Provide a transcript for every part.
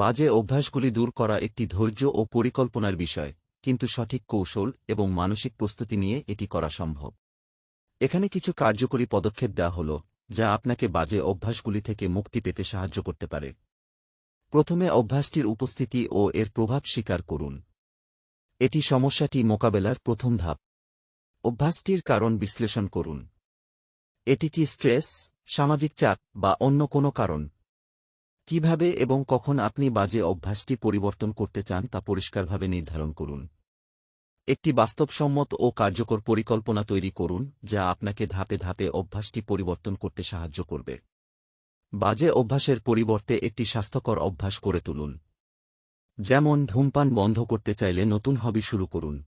বাজে অভ্যাসগুলি দূর করা একটি ধৈর্য ও পরিকল্পনার বিষয়, কিন্তু সঠিক কৌশল এবং মানসিক প্রস্তুতি নিয়ে এটি করা সম্ভব। এখানে কিছু কার্যকরী পদক্ষেপ দেওয়া হল, যা আপনাকে বাজে অভ্যাসগুলি থেকে মুক্তি পেতে সাহায্য করতে পারে। প্রথমে অভ্যাসটির উপস্থিতি ও এর প্রভাব স্বীকার করুন। এটি সমস্যাটি মোকাবেলার প্রথম ধাপ। অভ্যাসটির কারণ বিশ্লেষণ করুন। এটি কি স্ট্রেস, সামাজিক চাপ বা অন্য কোনো কারণ? কীভাবে এবং কখন আপনি বাজে অভ্যাসটি পরিবর্তন করতে চান তা পরিষ্কারভাবে নির্ধারণ করুন। একটি বাস্তবসম্মত ও কার্যকর পরিকল্পনা তৈরি করুন, যা আপনাকে ধাপে ধাপে অভ্যাসটি পরিবর্তন করতে সাহায্য করবে। বাজে অভ্যাসের পরিবর্তে একটি স্বাস্থ্যকর অভ্যাস করে তুলুন। যেমন ধূমপান বন্ধ করতে চাইলে নতুন হবি শুরু করুন।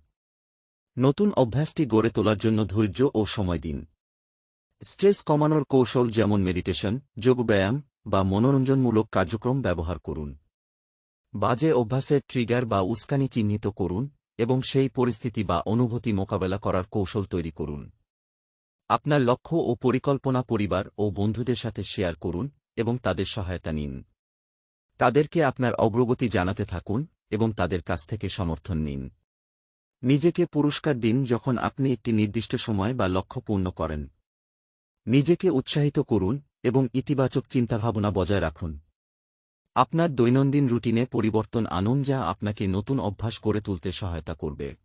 নতুন অভ্যাসটি গড়ে তোলার জন্য ধৈর্য ও সময় দিন। স্ট্রেস কমানোর কৌশল যেমন মেডিটেশন যোগব্যায়াম বা মনোরঞ্জনমূলক কার্যক্রম ব্যবহার করুন। বাজে অভ্যাসের ট্রিগার বা উস্কানি চিহ্নিত করুন এবং সেই পরিস্থিতি বা অনুভূতি মোকাবেলা করার কৌশল তৈরি করুন। আপনার লক্ষ্য ও পরিকল্পনা পরিবার ও বন্ধুদের সাথে শেয়ার করুন এবং তাদের সহায়তা নিন। তাদেরকে আপনার অগ্রগতি জানাতে থাকুন এবং তাদের কাছ থেকে সমর্থন নিন। নিজেকে পুরস্কার দিন যখন আপনি একটি নির্দিষ্ট সময় বা লক্ষ্য পূর্ণ করেন। নিজেকে উৎসাহিত করুন এবং ইতিবাচক চিন্তাভাবনা বজায় রাখুন। আপনার দৈনন্দিন রুটিনে পরিবর্তন আনুন যা আপনাকে নতুন অভ্যাস গড়ে তুলতে সহায়তা করবে।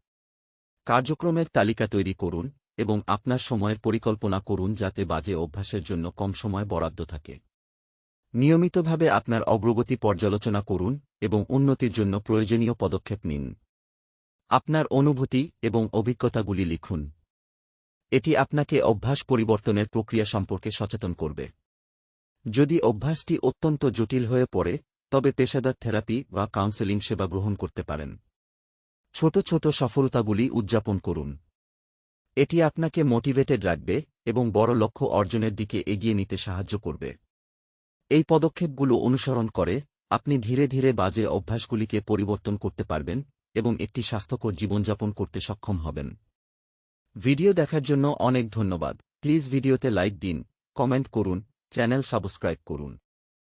কার্যক্রমের তালিকা তৈরি করুন এবং আপনার সময়ের পরিকল্পনা করুন যাতে বাজে অভ্যাসের জন্য কম সময় বরাদ্দ থাকে। নিয়মিতভাবে আপনার অগ্রগতি পর্যালোচনা করুন এবং উন্নতির জন্য প্রয়োজনীয় পদক্ষেপ নিন। আপনার অনুভূতি এবং অভিজ্ঞতাগুলি লিখুন। এটি আপনাকে অভ্যাস পরিবর্তনের প্রক্রিয়া সম্পর্কে সচেতন করবে। যদি অভ্যাসটি অত্যন্ত জটিল হয়ে পড়ে, তবে পেশাদার থেরাপি বা কাউন্সেলিং সেবা গ্রহণ করতে পারেন। ছোট ছোট সফলতাগুলি উদযাপন করুন। এটি আপনাকে মোটিভেটেড রাখবে এবং বড় লক্ষ্য অর্জনের দিকে এগিয়ে নিতে সাহায্য করবে। এই পদক্ষেপগুলো অনুসরণ করে আপনি ধীরে ধীরে বাজে অভ্যাসগুলিকে পরিবর্তন করতে পারবেন এবং একটি স্বাস্থ্যকর জীবনযাপন করতে সক্ষম হবেন। ভিডিও দেখার জন্য অনেক ধন্যবাদ। প্লিজ ভিডিওতে লাইক দিন, কমেন্ট করুন চ্যানেল সাবস্ক্রাইব করুন।